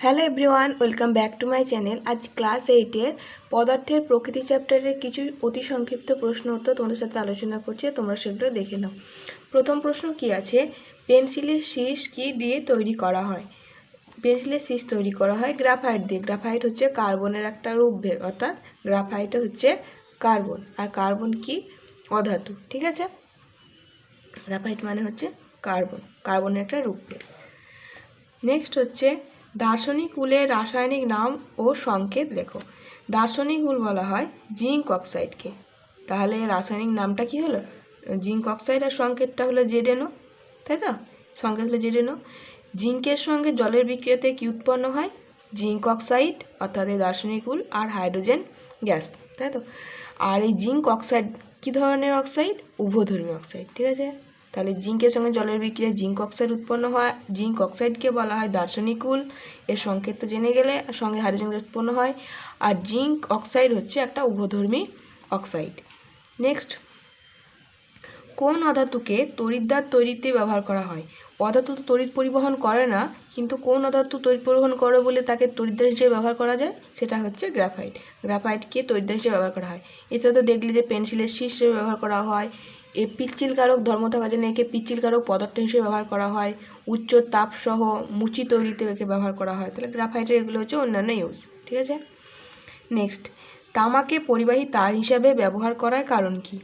Hello everyone welcome back to my channel আজ class এইটের পদার্থের প্রকৃতি চ্যাপ্টারের কিছু অতি সংক্ষিপ্ত প্রশ্ন উত্তর তোমাদের সাথে আলোচনা করছি, তোমরা সেগুলো দেখে নাও। প্রথম প্রশ্ন কি আছে? পেন্সিলের শীষ কি দিয়ে তৈরি করা হয়? পেন্সিলের শীষ তৈরি করা হয় গ্রাফাইট দিয়ে। গ্রাফাইট হচ্ছে কার্বনের একটা রূপভেদ অর্থাৎ গ্রাফাইট হচ্ছে কার্বন। আর কার্বন কি? অধাতু, ঠিক আছে? গ্রাফাইট মানে হচ্ছে কার্বন। কার্বনের একটা রূপভেদ নেক্সট হচ্ছে দার্শনিক উলের রাসায়নিক নাম ও সংকেত লেখো। দার্শনিক উল বলা হয় জিঙ্ক অক্সাইডকে। তাহলে রাসায়নিক নামটা কি হলো? জিঙ্ক অক্সাইড আর সংকেতটা হলো জেডেনো তাই তো? সংকেত হলো জেডেনো জিঙ্কের সঙ্গে জলের বিক্রিয়াতে কি উৎপন্ন হয়? জিঙ্ক অক্সাইড, অর্থাৎ এই দার্শনিক উল আর হাইড্রোজেন গ্যাস, তাই তো? আর এই জিঙ্ক অক্সাইড কী ধরনের অক্সাইড? উভধর্মী অক্সাইড, ঠিক আছে? তাহলে জিঙ্কের সঙ্গে জলের বিক্রিয়ায় জিঙ্ক অক্সাইড উৎপন্ন হয়। জিঙ্ক অক্সাইডকে বলা হয় দার্শনিক উল। এর সংকেত তো জেনে গেলে সঙ্গে হাইড্রোজেন উৎপন্ন হয়। আর জিঙ্ক অক্সাইড হচ্ছে একটা উভধর্মী অক্সাইড। নেক্সট, কোন অধাতুকে তড়িৎদ্বার তৈরিতে ব্যবহার করা হয়? অধাতু তো তড়িৎ পরিবহন করে না, কিন্তু কোন অধাতু তড়িৎ পরিবহন করে বলে তাকে তড়িৎদ্বার হিসেবে ব্যবহার করা যায়? সেটা হচ্ছে গ্রাফাইট। গ্রাফাইটকে তড়িৎদ্বার হিসেবে ব্যবহার করা হয়। এছাড়া তো দেখলে যে পেন্সিলের শীষ হিসেবে ব্যবহার করা হয়। এ পিচ্ছিলকারক ধর্ম থাকার জন্য একে পিচ্ছিলকারক পদার্থ হিসেবে ব্যবহার করা হয়। উচ্চ তাপসহ মুচি তৈরিতে একে ব্যবহার করা হয়। তাহলে গ্রাফাইটের এগুলো হচ্ছে অন্যান্য ইউজ ঠিক আছে? নেক্সট তামাকে পরিবাহী তার হিসাবে ব্যবহার করার কারণ কি?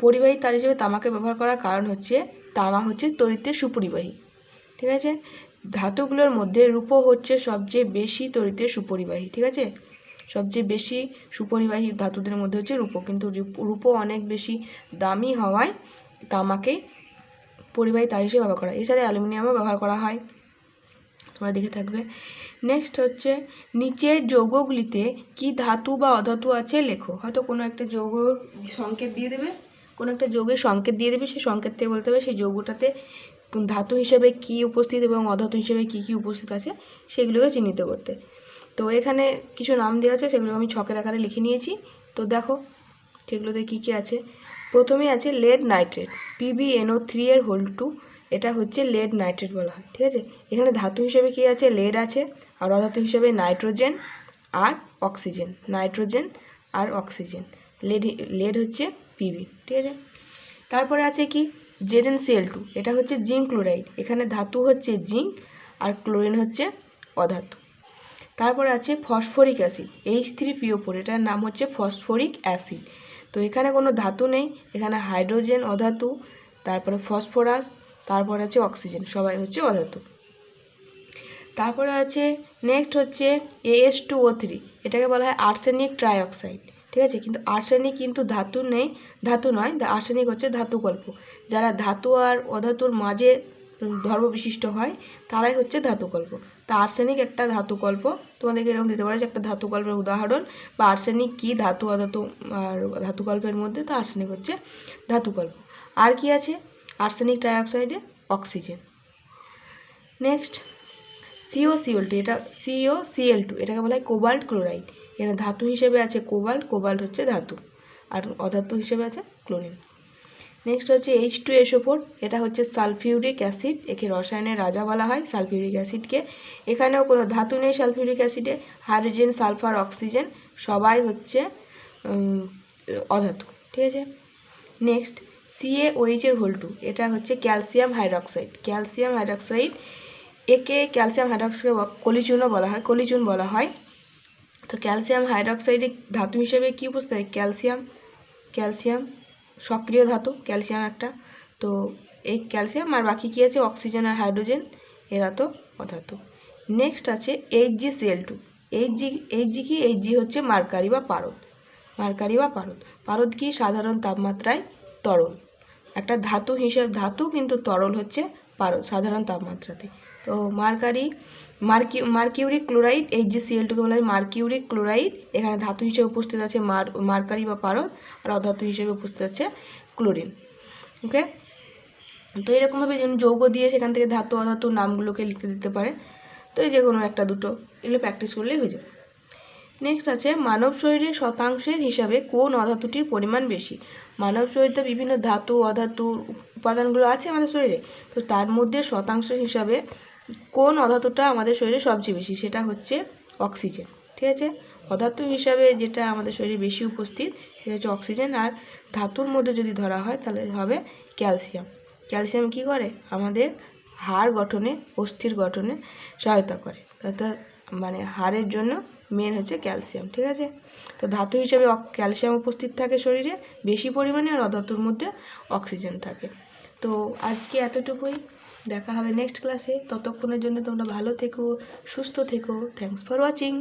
পরিবাহী তার হিসেবে তামাকে ব্যবহার করার কারণ হচ্ছে, তামা হচ্ছে তড়িতে সুপরিবাহী, ঠিক আছে? ধাতুগুলোর মধ্যে রূপো হচ্ছে সবচেয়ে বেশি তড়িতে সুপরিবাহী, ঠিক আছে? সবচেয়ে বেশি সুপরিবাহী ধাতুদের মধ্যে হচ্ছে রূপো কিন্তু রূপো অনেক বেশি দামি হওয়ায় তামাকে পরিবাহী তার হিসেবে ব্যবহার করা হয়। এছাড়া অ্যালুমিনিয়ামও ব্যবহার করা হয়। তোমরা দেখে থাকবে। নেক্সট হচ্ছে, নিচের যৌগগুলিতে কি ধাতু বা অধাতু আছে লেখো। হয়তো কোনো একটা যৌগ সংকেত দিয়ে দেবে, কোনো একটা যৌগের সংকেত দিয়ে দেবে, সেই সংকেত থেকে বলতে হবে সেই যৌগটাতে ধাতু হিসেবে কি উপস্থিত এবং অধাতু হিসেবে কি কি উপস্থিত আছে, সেগুলোকে চিহ্নিত করতে। তো এখানে কিছু নাম দেওয়া আছে সেগুলো আমি ছকের আকারে লিখে নিয়েছি। তো দেখো, সেগুলোতে কী কী আছে? প্রথমে আছে লেড নাইট্রেট পিবিএনও থ্রি এর হোল টু এটা হচ্ছে লেড নাইট্রেট বলা হয়, ঠিক আছে? এখানে ধাতু হিসেবে কী আছে? লেড আছে, আর অধাতু হিসেবে নাইট্রোজেন আর অক্সিজেন নাইট্রোজেন আর অক্সিজেন লেড লেড হচ্ছে পিবি ঠিক আছে? তারপরে আছে কি? জেডেন সিএল টু এটা হচ্ছে জিঙ্ক ক্লোরাইড এখানে ধাতু হচ্ছে জিঙ্ক আর ক্লোরিন হচ্ছে অধাতু। তারপরে আছে phosphoric acid H three P four এটার নাম হচ্ছে ফসফরিক অ্যাসিড। তো এখানে কোনো ধাতু নেই, এখানে হাইড্রোজেন অধাতু, তারপরে ফসফরাস, তারপর আছে অক্সিজেন, সবাই হচ্ছে অধাতু। তারপরে আছে নেক্সট হচ্ছে এএস টু ও থ্রি এটাকে বলা হয় আর্সেনিক ট্রাইঅক্সাইড ঠিক আছে? কিন্তু আর্সেনিক কিন্তু ধাতু নেই, ধাতু নয় আর্সেনিক হচ্ছে ধাতু গল্প যারা ধাতু আর অধাতুর মাঝে ধর্ম বিশিষ্ট হয়, তারাই হচ্ছে ধাতুকল্প। তা আর্সেনিক একটা ধাতু ধাতুকল্প তোমাদেরকে এরকম দিতে পারে যে একটা ধাতু ধাতুকল্পের উদাহরণ বা আর্সেনিক কী ধাতু অধাতু, আর ধাতুকল্পের মধ্যে তো আর্সেনিক হচ্ছে ধাতুকল্প আর কি আছে? Arsenic ডাইঅক্সাইডে oxygen next CO CL two এটা সিও সিএল টু এটাকে বলা হয় কোবাল্ট ক্লোরাইড এখানে ধাতু হিসেবে আছে কোবাল্ট কোবাল্ট হচ্ছে ধাতু। আর অধাতু হিসেবে আছে ক্লোরিন নেক্সট হচ্ছে এইচ টু এসও ফোর এটা হচ্ছে সালফিউরিক অ্যাসিড, একে রসায়নের রাজা বলা হয় সালফিউরিক অ্যাসিডকে। এখানেও কোনো ধাতু নেই সালফিউরিক অ্যাসিডে, হাইড্রোজেন, সালফার, অক্সিজেন, সবাই হচ্ছে অধাতু, ঠিক আছে? নেক্সট সিএ ওইচের টু, এটা হচ্ছে ক্যালসিয়াম হাইড্রক্সাইড। ক্যালসিয়াম হাইড্রক্সাইড, একে ক্যালসিয়াম হাইড্রক্সাইড কলিচুনও বলা হয় কলিচুন বলা হয়। তো ক্যালসিয়াম হাইড্রক্সাইডে ধাতু হিসেবে কী হয়? ক্যালসিয়াম ক্যালসিয়াম সক্রিয় ধাতু, ক্যালসিয়াম একটা। তো এই ক্যালসিয়াম আর বাকি কী আছে? অক্সিজেন আর হাইড্রোজেন, এরা তো অধাতু নেক্সট আছে H G C L two H G H G কি? এইচ জি হচ্ছে মার্কারি বা পারদ। মার্কারি বা পারদ। পারদ কি? সাধারণ তাপমাত্রায় তরল। একটা ধাতু হিসেব, ধাতু কিন্তু তরল হচ্ছে পারদ, সাধারণ তাপমাত্রাতে। তো মার্কারি, মার্কি, মার্কিউরিক ক্লোরাইড এই যে সিএল টুকে বলা হয় মার্কিউরিক ক্লোরাইড। এখানে ধাতু হিসেবে উপস্থিত আছে মার, মার্কারি বা পারদ, আর অধাতু হিসেবে উপস্থিত আছে ক্লোরিন, ওকে? তো এরকমভাবে যেন যৌগ দিয়ে সেখান থেকে ধাতু, অধাতু নামগুলোকে লিখতে দিতে পারে। তো এই যে কোনো একটা দুটো, এগুলো প্র্যাকটিস করলেই হয়ে যাবে। নেক্সট আছে, মানব শরীরের শতাংশের হিসাবে কোন অধাতুটির পরিমাণ বেশি? মানব শরীরে বিভিন্ন ধাতু অধাতু উপাদানগুলো আছে আমাদের শরীরে। তো তার মধ্যে শতাংশ হিসাবে কোন অধাতুটা আমাদের শরীরে সবচেয়ে বেশি? সেটা হচ্ছে অক্সিজেন, ঠিক আছে? পদার্থ হিসাবে যেটা আমাদের শরীরে বেশি উপস্থিত, সেটা হচ্ছে অক্সিজেন আর ধাতুর মধ্যে যদি ধরা হয়, তাহলে হবে ক্যালসিয়াম। ক্যালসিয়াম কি করে? আমাদের হাড় গঠনে, অস্থির গঠনে সহায়তা করে। অর্থাৎ মানে হাড়ের জন্য মেন হচ্ছে ক্যালসিয়াম, ঠিক আছে? তো ধাতু হিসেবে ক্যালসিয়াম উপস্থিত থাকে শরীরে, বেশি পরিমাণে আর অধাতুর মধ্যে অক্সিজেন থাকে। তো আজকে এতটুকুই। দেখা হবে নেক্সট ক্লাসে ততক্ষণের জন্য তোমরা ভালো থেকো সুস্থ থেকো। Thanks for watching